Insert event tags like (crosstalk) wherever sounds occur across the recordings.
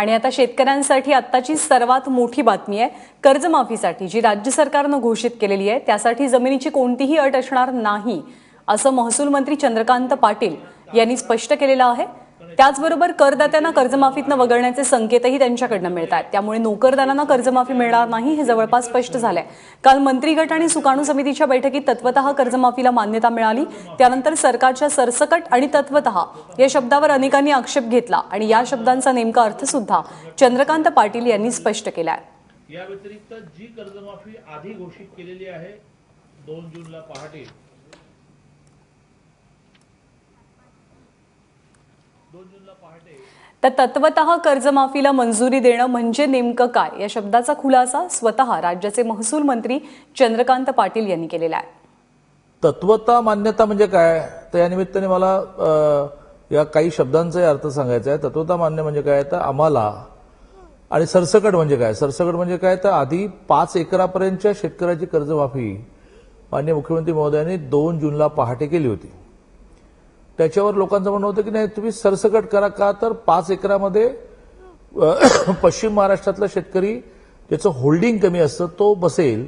आणि आता शेतकऱ्यांसाठी आत्ताची सर्वात मोठी बातमी आहे कर्जमाफीसाठी जी राज्य सरकारनं घोषित केलेली आहे त्यासाठी जमिनीची कोणतीही अट असणार नाही असं महसूल मंत्री चंद्रकांत पाटील यांनी स्पष्ट केलेलं आहे. त्याचबरोबर करदात्यांना कर्जमाफीतनं वगळण्याचे संकेतही त्यांच्याकडनं मिळत आहेत त्यामुळे नोकरदारांना कर्जमाफी मिळणार नाही हे जवळपास स्पष्ट झालंय. काल मंत्रीगट आणि सुकाणू समितीच्या बैठकीत तत्वतः कर्जमाफीला मान्यता मिळाली. त्यानंतर सरकारच्या सरसकट आणि तत्वतः या शब्दावर अनेकांनी आक्षेप घेतला आणि या शब्दांचा नेमका अर्थ सुद्धा चंद्रकांत पाटील यांनी स्पष्ट केला या व्यतिरिक्त जी कर्जमाफी आधी घोषित केलेली आहे दोन जूनला पहाटे दोन जूनला पहाटे तर तत्वतः कर्जमाफीला मंजुरी देणं म्हणजे नेमकं काय? या शब्दाचा खुलासा स्वतः राज्याचे महसूल मंत्री चंद्रकांत पाटील यांनी केलेला आहे. तत्वता मान्यता म्हणजे काय? तर या निमित्ताने मला या काही शब्दांचाही अर्थ सांगायचा आहे. तत्वता मान्य म्हणजे काय? तर आम्हाला आणि सरसकट म्हणजे काय? सरसकट म्हणजे काय? तर आधी पाच एकरापर्यंतच्या शेतकऱ्याची कर्जमाफी मान्य मुख्यमंत्री महोदयांनी दोन जूनला पहाटे केली होती. त्याच्यावर लोकांचं म्हणणं होतं की नाही तुम्ही सरसकट करा का? तर पाच एकरामध्ये (clears throat) पश्चिम महाराष्ट्रातला शेतकरी ज्याचं होल्डिंग कमी असतं तो बसेल.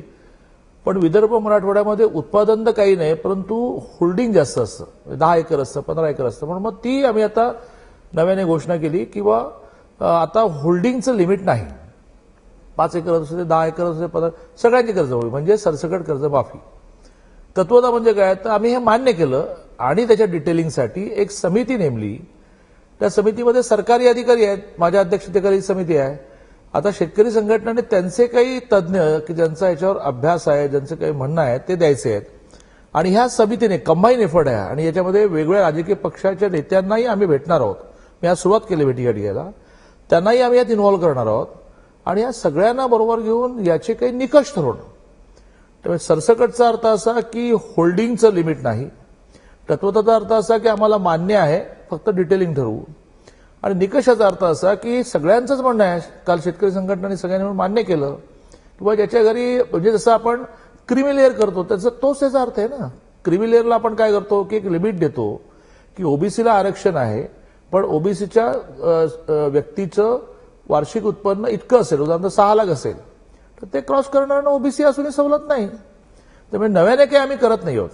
पण विदर्भ मराठवाड्यामध्ये उत्पादन तर काही नाही परंतु होल्डिंग जास्त असतं. म्हणजे दहा एकर असतं पंधरा एकर असतं. म्हणून मग ती आम्ही आता नव्याने घोषणा केली किंवा आता होल्डिंगचं लिमिट नाही. पाच एकर असू दे दहा एकर असू दे पंधरा सगळ्यांची कर्ज म्हणजे सरसकट कर्ज माफी तत्वता म्हणजे काय? तर आम्ही हे मान्य केलं. आणि त्याच्या डिटेलिंगसाठी एक समिती नेमली. त्या समितीमध्ये सरकारी अधिकारी आहेत. माझ्या अध्यक्षतेखाली समिती आहे. आता शेतकरी संघटनाने त्यांचे काही तज्ज्ञ की ज्यांचा याच्यावर अभ्यास आहे ज्यांचं काही म्हणणं आहे ते द्यायचे आहेत. आणि ह्या समितीने कंबाईन एफर्ट आहे आणि याच्यामध्ये वेगवेगळ्या राजकीय पक्षाच्या नेत्यांनाही आम्ही भेटणार आहोत. मी आज सुरुवात केली भेटीगाठी घ्यायला त्यांनाही आम्ही यात इन्व्हॉल्व्ह करणार आहोत. आणि या सगळ्यांना बरोबर घेऊन याचे काही निकष ठरवणं. त्यामुळे सरसकटचा अर्थ असा की होल्डिंगचं लिमिट नाही. तत्वताचा अर्थ असा की आम्हाला मान्य आहे फक्त डिटेलिंग ठरवू. आणि निकषाचा अर्थ असा की सगळ्यांचंच म्हणणं आहे काल शेतकरी संघटनांनी सगळ्यांनी म्हणून मान्य केलं किंवा ज्याच्या घरी म्हणजे जसं आपण क्रिमी लेअर करतो त्याचा तोच त्याचा अर्थ आहे ना. क्रिमी लेअरला आपण काय करतो की एक लिमिट देतो की ओबीसीला आरक्षण आहे पण ओबीसीच्या व्यक्तीचं वार्षिक उत्पन्न इतकं असेल उदाहरणार्थ सहा लाख असेल तर ते क्रॉस करणाऱ्यांना ओबीसी असूनही सवलत नाही. त्यामुळे नव्याने काही आम्ही करत नाही आहोत.